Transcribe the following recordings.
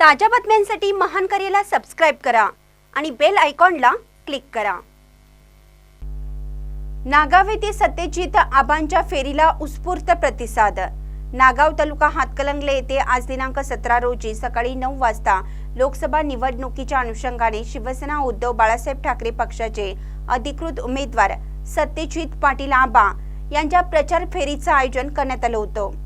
ताज्या बातम्यांसाठी महान करेला सबस्क्राईब करा आणि बेल आयकॉनला क्लिक करा. नागाव येथे सत्यजित आबांच्या फेरीला उत्स्फूर्त प्रतिसाद. नागाव तालुका हातकलंगले येथे आज दिनांक सतरा रोजी सकाळी नऊ वाजता लोकसभा निवडणुकीच्या अनुषंगाने शिवसेना उद्धव बाळासाहेब ठाकरे पक्षाचे अधिकृत उमेदवार सत्यजित पाटील आबा यांच्या प्रचार फेरीचं आयोजन करण्यात आलं होतं.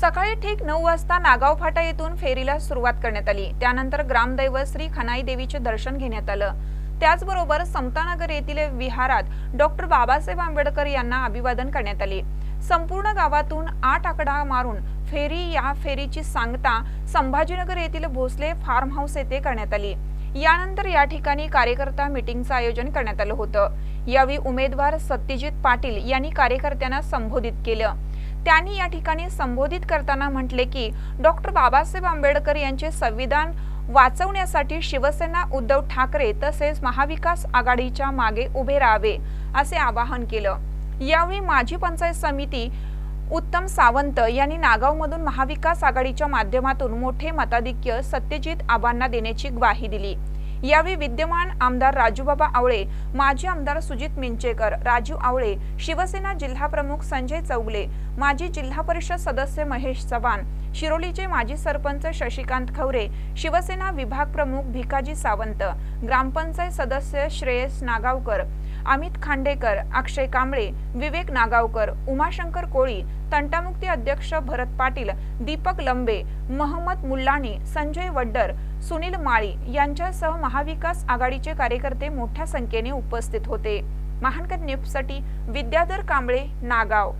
सकाळी ठीक नऊ वाजता नागाव फाटा येथून फेरीला सुरुवात करण्यात आली. त्यानंतर ग्रामदैवत श्री खनाई देवीचे दर्शन घेण्यात आलं. त्याचबरोबर समतानगर येथील विहारात डॉक्टर बाबासाहेब आंबेडकर यांना अभिवादन करण्यात आले. संपूर्ण गावातून आठ आकडा मारून फेरी या फेरीची सांगता संभाजीनगर येथील भोसले फार्म हाऊस येथे करण्यात आली. यानंतर या ठिकाणी कार्यकर्ता मीटिंगचं आयोजन करण्यात आलं होतं. यावेळी उमेदवार सत्यजित पाटील यांनी कार्यकर्त्यांना संबोधित केलं. त्यांनी या ठिकाणी संबोधित करताना म्हटले की डॉक्टर बाबासाहेब आंबेडकर यांचे संविधान वाचवण्यासाठी शिवसेना उद्धव ठाकरे तसेच महाविकास आघाडीच्या मागे उभे राहावे असे आवाहन केलं. यावेळी माजी पंचायत समिती उत्तम सावंत यांनी नागावमधून महाविकास आघाडीच्या माध्यमातून मोठे मताधिक्य सत्यजित आबांना देण्याची ग्वाही दिली. यावेळी विद्यमान आमदार राजूबाबा आवळे माजी आमदार सुजित मिंचेकर राजू आवळे शिवसेना जिल्हा प्रमुख संजय चौगले माजी जिल्हा परिषद सदस्य महेश चव्हाण शिरोलीचे माजी सरपंच शशिकांत खवरे शिवसेना विभाग प्रमुख भिकाजी सावंत ग्रामपंचायत सदस्य श्रेयस नागावकर अमित खांडेकर अक्षय कांबळे विवेक नागावकर उमाशंकर कोळी तंटामुक्ती अध्यक्ष भरत पाटील दीपक लंबे महम्मद मुल्लानी संजय वड्डर सुनील माळी यांच्यासह महाविकास आघाडीचे कार्यकर्ते मोठ्या संख्येने उपस्थित होते. महानकर न्यूजसाठी विद्याधर कांबळे नागाव.